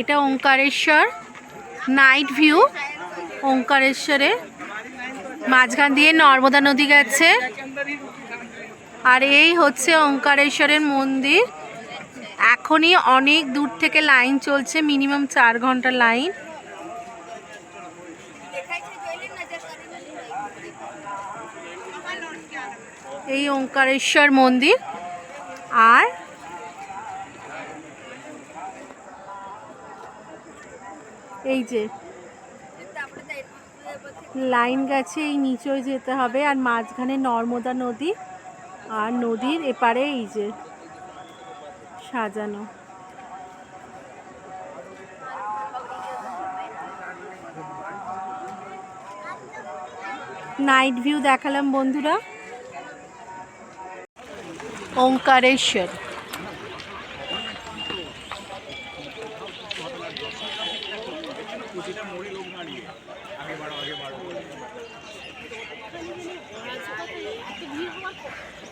এটা Omkareshwar night view ওঙ্কারেশ্বরে মাঝখান দিয়ে নর্মদা নদী গেছে। আর এই হচ্ছে ওঙ্কারেশ্বরের মন্দির। এখনই অনেক দূর থেকে লাইন চলছে মিনিমাম চার ঘণ্টা লাইন। এই ওঙ্কারেশ্বর মন্দির। আর এই যে লাইন গেছে, এই নিচেও যেতে হবে আর মাঝখানে নর্মদা নদী আর নদীর এপারে এই যে সাজানো। নাইট ভিউ দেখালাম বন্ধুরা। ওঙ্কারেশ্বর।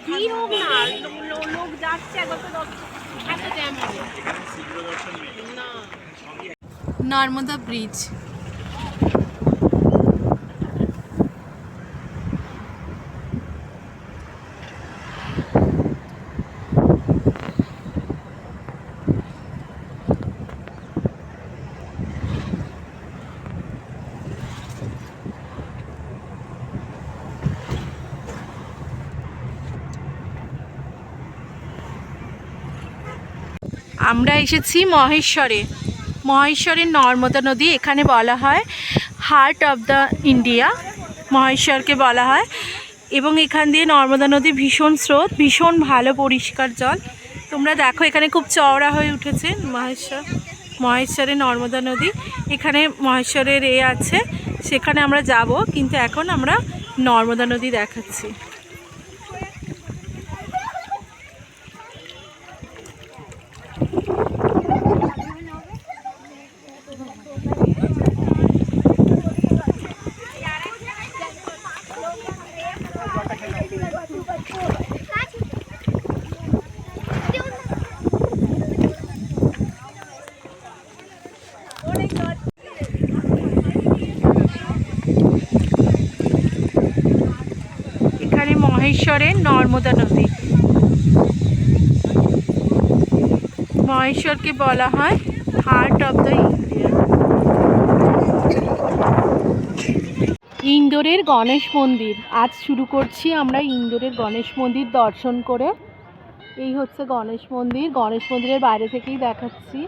ভিড় হোক না লো- লো- লোক যাচ্ছে একবার তো দশ- এত জ্যাম হবে। না। নর্মদা ব্রিজ। আমরা এসেছি মহেশ্বরে। মহেশ্বরের নর্মদা নদী, এখানে বলা হয় হার্ট অফ দ্য ইন্ডিয়া মহেশ্বরকে বলা হয়। এবং এখান দিয়ে নর্মদা নদী ভীষণ স্রোত, ভীষণ ভালো পরিষ্কার জল। তোমরা দেখো, এখানে খুব চওড়া হয়ে উঠেছে মহেশ্বর, মহেশ্বরের নর্মদা নদী। এখানে মহেশ্বরের এ আছে, সেখানে আমরা যাব, কিন্তু এখন আমরা নর্মদা নদী দেখাচ্ছি এখানে মহেশ্বরের নর্মদা নদী। মহেশ্বরকে বলা হয় হার্ট অফ দ্য ইন্ডিয়া ইন্দোরের গণেশ মন্দির। আজ শুরু করছি আমরা ইন্দোরের গণেশ মন্দির দর্শন করে। এই হচ্ছে গণেশ মন্দির। গণেশ মন্দিরের বাইরে থেকেই দেখাচ্ছি।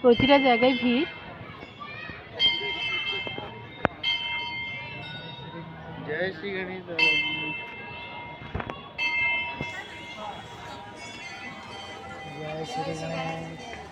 প্রতিটা জায়গায় ভিড়। জয় শ্রী গণেশ 谢谢。